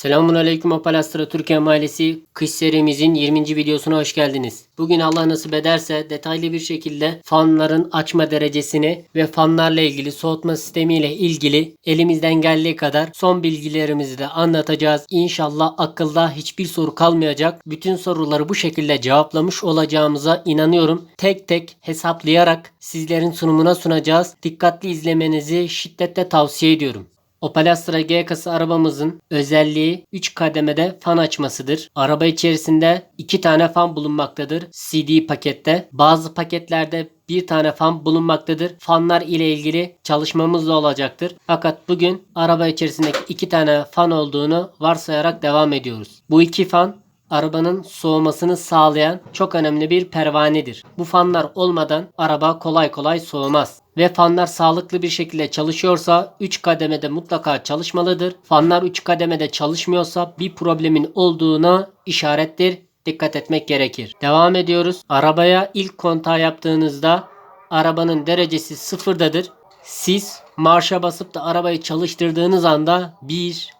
Selamun Aleyküm Opel Astra Türkiye Mahallesi kış serimizin 20. videosuna hoş geldiniz. Bugün Allah nasip ederse detaylı bir şekilde fanların açma derecesini ve fanlarla ilgili soğutma sistemiyle ilgili elimizden geldiği kadar son bilgilerimizi de anlatacağız. İnşallah akılda hiçbir soru kalmayacak. Bütün soruları bu şekilde cevaplamış olacağımıza inanıyorum. Tek tek hesaplayarak sizlerin sunumuna sunacağız. Dikkatli izlemenizi şiddetle tavsiye ediyorum. Opel Astra G kasa arabamızın özelliği 3 kademede fan açmasıdır. Araba içerisinde 2 tane fan bulunmaktadır CD pakette. Bazı paketlerde bir tane fan bulunmaktadır. Fanlar ile ilgili çalışmamız da olacaktır. Fakat bugün araba içerisindeki 2 tane fan olduğunu varsayarak devam ediyoruz. Bu iki fan arabanın soğumasını sağlayan çok önemli bir pervanedir. Bu fanlar olmadan araba kolay kolay soğumaz. Ve fanlar sağlıklı bir şekilde çalışıyorsa 3 kademede mutlaka çalışmalıdır. Fanlar 3 kademede çalışmıyorsa bir problemin olduğuna işarettir. Dikkat etmek gerekir. Devam ediyoruz. Arabaya ilk kontağı yaptığınızda arabanın derecesi sıfırdadır. Siz marşa basıp da arabayı çalıştırdığınız anda 1,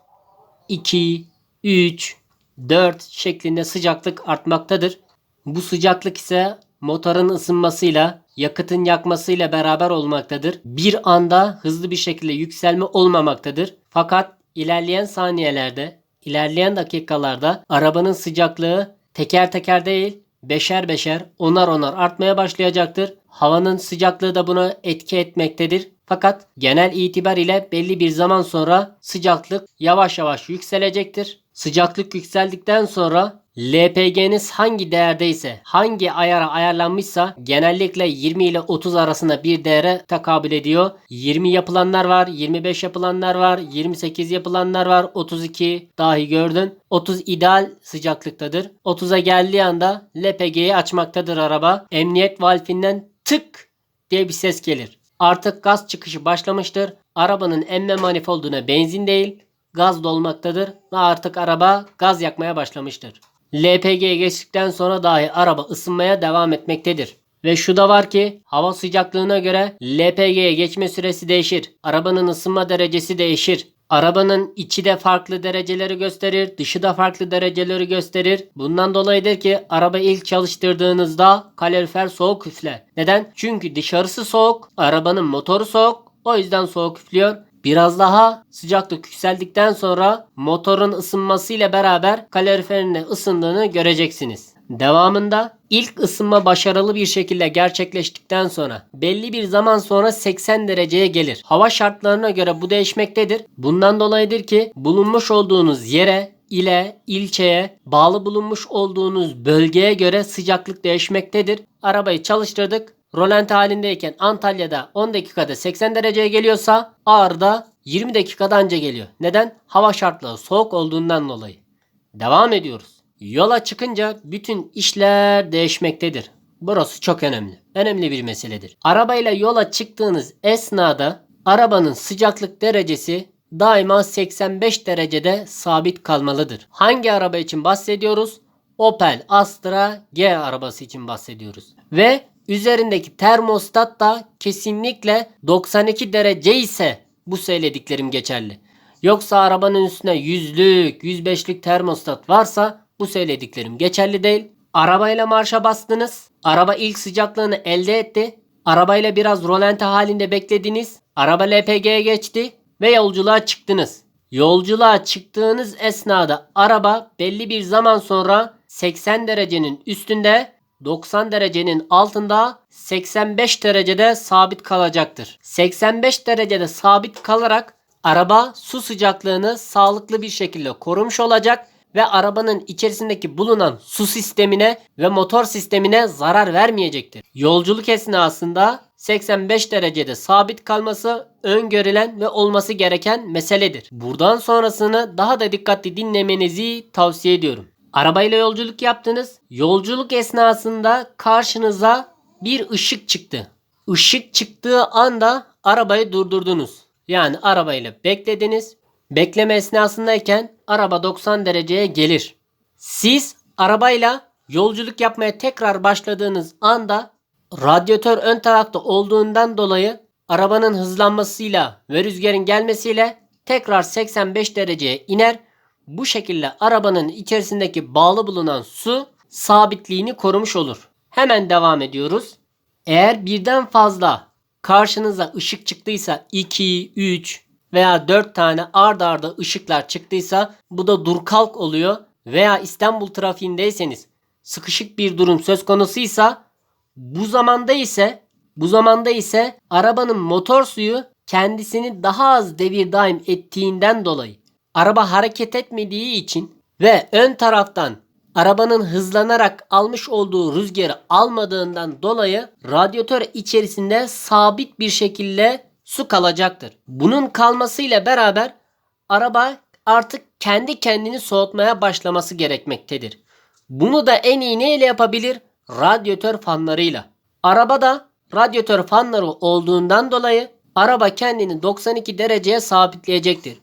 2, 3, 4 şeklinde sıcaklık artmaktadır. Bu sıcaklık ise motorun ısınmasıyla, yakıtın yakmasıyla beraber olmaktadır. Bir anda hızlı bir şekilde yükselme olmamaktadır. Fakat ilerleyen saniyelerde, ilerleyen dakikalarda arabanın sıcaklığı teker teker değil, beşer beşer, onar onar artmaya başlayacaktır. Havanın sıcaklığı da buna etki etmektedir. Fakat genel itibar ile belli bir zaman sonra sıcaklık yavaş yavaş yükselecektir. Sıcaklık yükseldikten sonra LPG'niz hangi değerdeyse, hangi ayara ayarlanmışsa genellikle 20 ile 30 arasında bir değere tekabül ediyor. 20 yapılanlar var, 25 yapılanlar var, 28 yapılanlar var, 32 dahi gördüm. 30 ideal sıcaklıktadır. 30'a geldiği anda LPG'yi açmaktadır araba. Emniyet valfinden tık diye bir ses gelir. Artık gaz çıkışı başlamıştır. Arabanın emme manifolduna benzin değil, gaz dolmaktadır ve artık araba gaz yakmaya başlamıştır. LPG'ye geçtikten sonra dahi araba ısınmaya devam etmektedir. Ve şu da var ki hava sıcaklığına göre LPG'ye geçme süresi değişir. Arabanın ısınma derecesi değişir. Arabanın içi de farklı dereceleri gösterir, dışı da farklı dereceleri gösterir. Bundan dolayıdır ki araba ilk çalıştırdığınızda kalorifer soğuk üfler. Neden? Çünkü dışarısı soğuk, arabanın motoru soğuk. O yüzden soğuk üflüyor. Biraz daha sıcaklık yükseldikten sonra motorun ısınmasıyla beraber kaloriferin de ısındığını göreceksiniz. Devamında ilk ısınma başarılı bir şekilde gerçekleştikten sonra belli bir zaman sonra 80 dereceye gelir. Hava şartlarına göre bu değişmektedir. Bundan dolayıdır ki bulunmuş olduğunuz yere ile ilçeye bağlı bulunmuş olduğunuz bölgeye göre sıcaklık değişmektedir. Arabayı çalıştırdık. Rolanti halindeyken Antalya'da 10 dakikada 80 dereceye geliyorsa Ağrı'da 20 dakikada anca geliyor. Neden? Hava şartları soğuk olduğundan dolayı. Devam ediyoruz. Yola çıkınca bütün işler değişmektedir. Burası çok önemli. Önemli bir meseledir. Arabayla yola çıktığınız esnada arabanın sıcaklık derecesi daima 85 derecede sabit kalmalıdır. Hangi araba için bahsediyoruz? Opel Astra G arabası için bahsediyoruz. Ve üzerindeki termostat da kesinlikle 92 derece ise bu söylediklerim geçerli. Yoksa arabanın üstüne yüzlük, 105'lik termostat varsa bu söylediklerim geçerli değil. Arabayla marşa bastınız. Araba ilk sıcaklığını elde etti. Arabayla biraz rolanti halinde beklediniz. Araba LPG'ye geçti ve yolculuğa çıktınız. Yolculuğa çıktığınız esnada araba belli bir zaman sonra 80 derecenin üstünde 90 derecenin altında 85 derecede sabit kalacaktır. 85 derecede sabit kalarak araba su sıcaklığını sağlıklı bir şekilde korumuş olacak ve arabanın içerisindeki bulunan su sistemine ve motor sistemine zarar vermeyecektir. Yolculuk esnasında 85 derecede sabit kalması öngörülen ve olması gereken meseledir. Buradan sonrasını daha da dikkatli dinlemenizi tavsiye ediyorum. Arabayla yolculuk yaptınız. Yolculuk esnasında karşınıza bir ışık çıktı. Işık çıktığı anda arabayı durdurdunuz. Yani arabayla beklediniz. Bekleme esnasındayken araba 90 dereceye gelir. Siz arabayla yolculuk yapmaya tekrar başladığınız anda radyatör ön tarafta olduğundan dolayı arabanın hızlanmasıyla ve rüzgarın gelmesiyle tekrar 85 dereceye iner. Bu şekilde arabanın içerisindeki bağlı bulunan su sabitliğini korumuş olur. Hemen devam ediyoruz. Eğer birden fazla karşınıza ışık çıktıysa 2, 3 veya 4 tane ard arda ışıklar çıktıysa bu da dur kalk oluyor. Veya İstanbul trafiğindeyseniz sıkışık bir durum söz konusuysa bu zamanda ise bu zamanda ise arabanın motor suyu kendisini daha az devir daim ettiğinden dolayı araba hareket etmediği için ve ön taraftan arabanın hızlanarak almış olduğu rüzgarı almadığından dolayı radyatör içerisinde sabit bir şekilde su kalacaktır. Bunun kalmasıyla beraber araba artık kendi kendini soğutmaya başlaması gerekmektedir. Bunu da en iyi neyle yapabilir? Radyatör fanlarıyla. Arabada radyatör fanları olduğundan dolayı araba kendini 92 dereceye sabitleyecektir.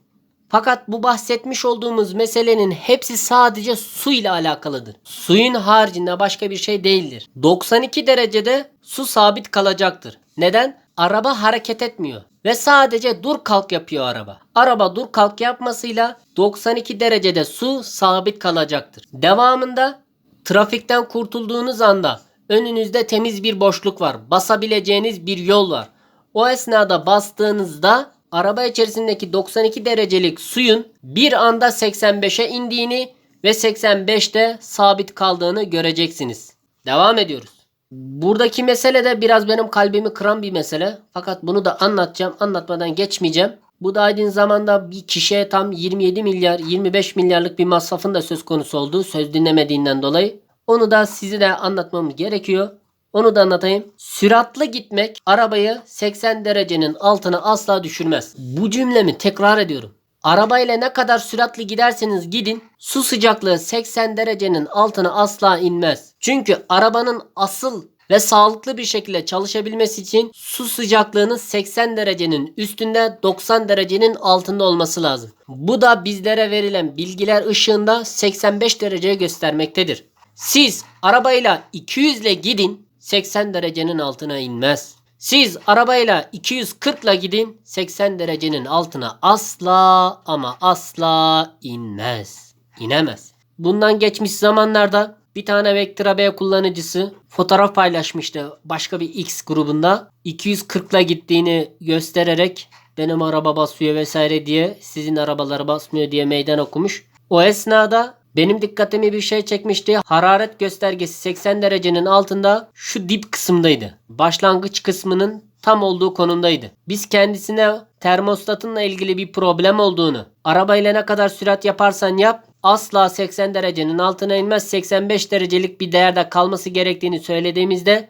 Fakat bu bahsetmiş olduğumuz meselenin hepsi sadece su ile alakalıdır. Suyun haricinde başka bir şey değildir. 92 derecede su sabit kalacaktır. Neden? Araba hareket etmiyor ve sadece dur kalk yapıyor araba. Araba dur kalk yapmasıyla 92 derecede su sabit kalacaktır. Devamında trafikten kurtulduğunuz anda önünüzde temiz bir boşluk var. Basabileceğiniz bir yol var. O esnada bastığınızda araba içerisindeki 92 derecelik suyun bir anda 85'e indiğini ve 85'te sabit kaldığını göreceksiniz. Devam ediyoruz. Buradaki mesele de biraz benim kalbimi kıran bir mesele. Fakat bunu da anlatacağım. Anlatmadan geçmeyeceğim. Bu da aynı zamanda bir kişiye tam 27 milyar 25 milyarlık bir masrafın da söz konusu olduğu söz dinlemediğinden dolayı. Onu da sizi de anlatmamız gerekiyor. Onu da anlatayım. Süratli gitmek arabayı 80 derecenin altına asla düşürmez. Bu cümlemi tekrar ediyorum. Arabayla ne kadar süratli giderseniz gidin su sıcaklığı 80 derecenin altına asla inmez. Çünkü arabanın asıl ve sağlıklı bir şekilde çalışabilmesi için su sıcaklığının 80 derecenin üstünde 90 derecenin altında olması lazım. Bu da bizlere verilen bilgiler ışığında 85 dereceye göstermektedir. Siz arabayla 200 ile gidin 80 derecenin altına inmez. Siz arabayla 240 ile gidin 80 derecenin altına asla ama asla inmez. İnemez. Bundan geçmiş zamanlarda bir tane Vectra B kullanıcısı fotoğraf paylaşmıştı başka bir X grubunda. 240 ile gittiğini göstererek benim araba basıyor vesaire diye sizin arabaları basmıyor diye meydan okumuş. O esnada benim dikkatimi bir şey çekmişti. Hararet göstergesi 80 derecenin altında şu dip kısımdaydı. Başlangıç kısmının tam olduğu konumdaydı. Biz kendisine termostatınla ilgili bir problem olduğunu, arabayla ne kadar sürat yaparsan yap asla 80 derecenin altına inmez 85 derecelik bir değerde kalması gerektiğini söylediğimizde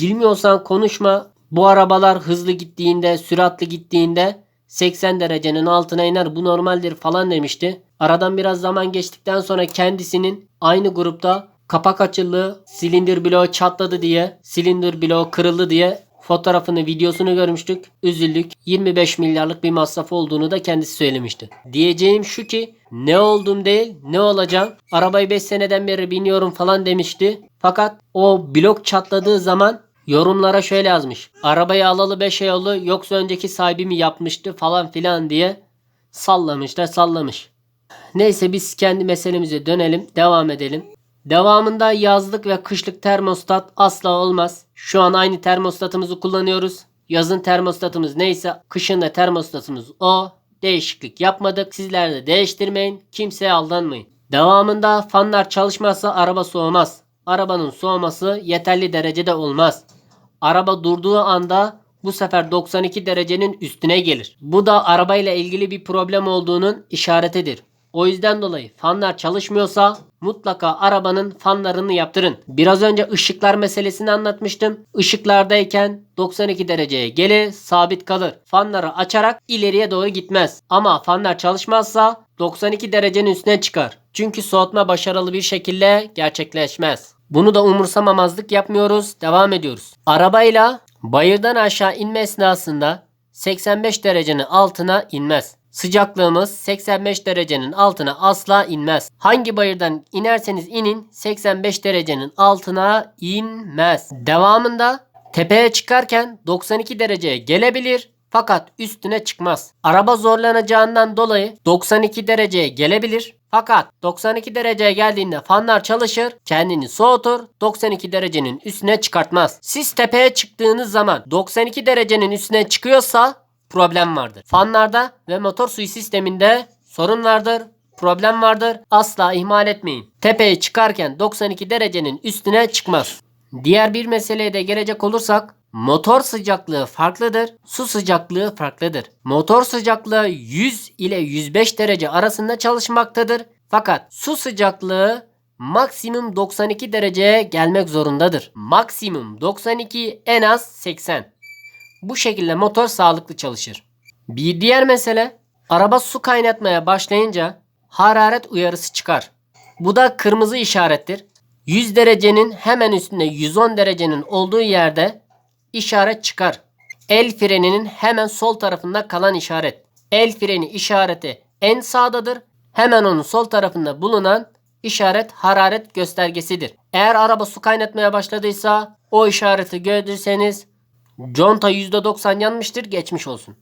bilmiyorsan konuşma bu arabalar hızlı gittiğinde süratli gittiğinde 80 derecenin altına iner bu normaldir falan demişti. Aradan biraz zaman geçtikten sonra kendisinin aynı grupta kapak açıldı, silindir bloğu çatladı diye, silindir bloğu kırıldı diye fotoğrafını, videosunu görmüştük. Üzüldük. 25 milyarlık bir masraf olduğunu da kendisi söylemişti. Diyeceğim şu ki ne oldum değil, ne olacağım. Arabayı 5 seneden beri biniyorum falan demişti. Fakat o blok çatladığı zaman yorumlara şöyle yazmış. Arabayı alalı 5 ay oldu yoksa önceki sahibi mi yapmıştı falan filan diye sallamış da sallamış. Neyse biz kendi meselemize dönelim, devam edelim. Devamında yazlık ve kışlık termostat asla olmaz. Şu an aynı termostatımızı kullanıyoruz. Yazın termostatımız neyse kışın da termostatımız o. Değişiklik yapmadık. Sizler de değiştirmeyin. Kimseye aldanmayın. Devamında fanlar çalışmazsa araba soğumaz. Arabanın soğuması yeterli derecede olmaz. Araba durduğu anda bu sefer 92 derecenin üstüne gelir. Bu da arabayla ilgili bir problem olduğunun işaretidir. O yüzden dolayı fanlar çalışmıyorsa mutlaka arabanın fanlarını yaptırın. Biraz önce ışıklar meselesini anlatmıştım. Işıklardayken 92 dereceye gelir, sabit kalır. Fanları açarak ileriye doğru gitmez. Ama fanlar çalışmazsa 92 derecenin üstüne çıkar. Çünkü soğutma başarılı bir şekilde gerçekleşmez. Bunu da umursamamazlık yapmıyoruz. Devam ediyoruz. Arabayla bayırdan aşağı inme esnasında 85 derecenin altına inmez. Sıcaklığımız 85 derecenin altına asla inmez. Hangi bayırdan inerseniz inin 85 derecenin altına inmez. Devamında tepeye çıkarken 92 dereceye gelebilir fakat üstüne çıkmaz. Araba zorlanacağından dolayı 92 dereceye gelebilir Fakat 92 dereceye geldiğinde fanlar çalışır, kendini soğutur, 92 derecenin üstüne çıkartmaz. Siz tepeye çıktığınız zaman 92 derecenin üstüne çıkıyorsa problem vardır. Fanlarda ve motor suyu sisteminde sorun vardır, problem vardır. Asla ihmal etmeyin. Tepeye çıkarken 92 derecenin üstüne çıkmaz. Diğer bir meseleye de gelecek olursak motor sıcaklığı farklıdır, su sıcaklığı farklıdır. Motor sıcaklığı 100 ile 105 derece arasında çalışmaktadır. Fakat su sıcaklığı maksimum 92 dereceye gelmek zorundadır. Maksimum 92 en az 80. Bu şekilde motor sağlıklı çalışır. Bir diğer mesele araba su kaynatmaya başlayınca hararet uyarısı çıkar. Bu da kırmızı işarettir. 100 derecenin hemen üstünde 110 derecenin olduğu yerde işaret çıkar. El freninin hemen sol tarafında kalan işaret. El freni işareti en sağdadır. Hemen onun sol tarafında bulunan işaret hararet göstergesidir. Eğer araba su kaynatmaya başladıysa o işareti görürseniz conta %90 yanmıştır geçmiş olsun.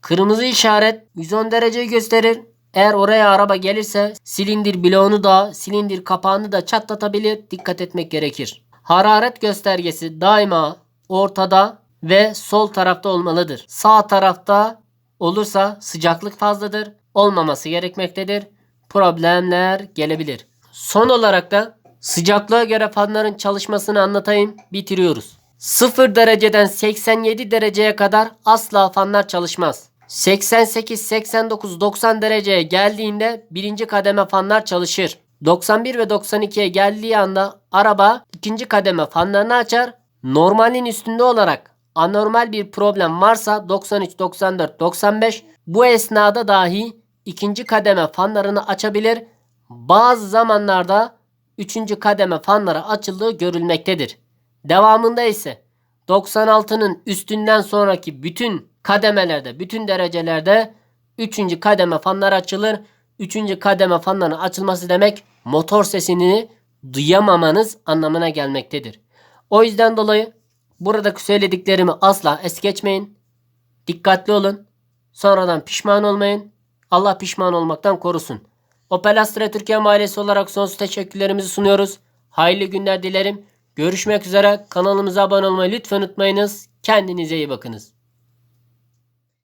Kırmızı işaret 110 dereceyi gösterir. Eğer oraya araba gelirse silindir bloğunu da silindir kapağını da çatlatabilir. Dikkat etmek gerekir. Hararet göstergesi daima ortada ve sol tarafta olmalıdır. Sağ tarafta olursa sıcaklık fazladır. Olmaması gerekmektedir. Problemler gelebilir. Son olarak da sıcaklığa göre fanların çalışmasını anlatayım. Bitiriyoruz. 0 dereceden 87 dereceye kadar asla fanlar çalışmaz. 88, 89, 90 dereceye geldiğinde birinci kademe fanlar çalışır. 91 ve 92'ye geldiği anda araba ikinci kademe fanlarını açar. Normalin üstünde olarak anormal bir problem varsa 93, 94, 95 bu esnada dahi ikinci kademe fanlarını açabilir. Bazı zamanlarda üçüncü kademe fanları açıldığı görülmektedir. Devamında ise 96'nın üstünden sonraki bütün kademelerde, bütün derecelerde 3. kademe fanlar açılır. 3. kademe fanların açılması demek motor sesini duyamamanız anlamına gelmektedir. O yüzden dolayı buradaki söylediklerimi asla es geçmeyin. Dikkatli olun. Sonradan pişman olmayın. Allah pişman olmaktan korusun. Opel Astra Türkiye Mahallesi olarak sonsuz teşekkürlerimizi sunuyoruz. Hayırlı günler dilerim. Görüşmek üzere. Kanalımıza abone olmayı lütfen unutmayınız. Kendinize iyi bakınız.